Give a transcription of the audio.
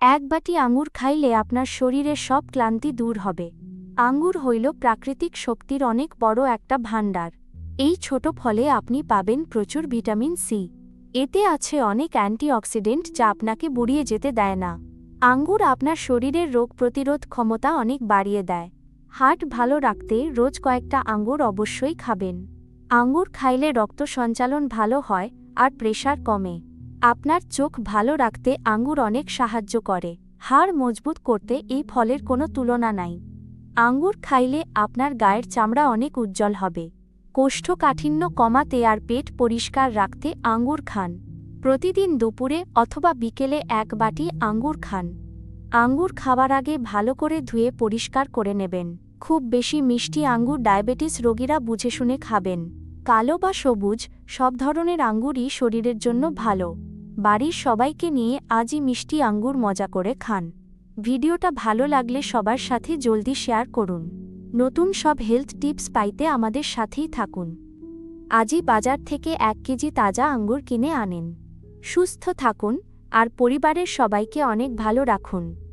এক বাটি আঙুর খাইলে আপনার শরীরের সব ক্লান্তি দূর হবে। আঙ্গুর হইল প্রাকৃতিক শক্তির অনেক বড় একটা ভাণ্ডার। এই ছোট ফলে আপনি পাবেন প্রচুর ভিটামিন সি। এতে আছে অনেক অ্যান্টিঅক্সিডেন্ট যা আপনাকে বুড়িয়ে যেতে দেয় না। আঙ্গুর আপনার শরীরের রোগ প্রতিরোধ ক্ষমতা অনেক বাড়িয়ে দেয়। হার্ট ভালো রাখতে রোজ কয়েকটা আঙ্গুর অবশ্যই খাবেন। আঙ্গুর খাইলে রক্ত সঞ্চালন ভালো হয় আর প্রেশার কমে। আপনার চোখ ভালো রাখতে আঙ্গুর অনেক সাহায্য করে। হাড় মজবুত করতে এই ফলের কোনো তুলনা নাই। আঙ্গুর খাইলে আপনার গায়ের চামড়া অনেক উজ্জ্বল হবে। কোষ্ঠকাঠিন্য কমাতে আর পেট পরিষ্কার রাখতে আঙ্গুর খান। প্রতিদিন দুপুরে অথবা বিকেলে এক বাটি আঙ্গুর খান। আঙ্গুর খাবার আগে ভালো করে ধুয়ে পরিষ্কার করে নেবেন। খুব বেশি মিষ্টি আঙ্গুর ডায়াবেটিস রোগীরা বুঝে শুনে খাবেন। কালো বা সবুজ, সব ধরনের আঙ্গুরই শরীরের জন্য ভালো। বাড়ির সবাইকে নিয়ে আজই মিষ্টি আঙ্গুর মজা করে খান। ভিডিওটা ভালো লাগলে সবার সাথে জলদি শেয়ার করুন। নতুন সব হেলথ টিপস পাইতে আমাদের সাথেই থাকুন। আজই বাজার থেকে এক কেজি তাজা আঙ্গুর কিনে আনেন। সুস্থ থাকুন, আর পরিবারের সবাইকে অনেক ভালো রাখুন।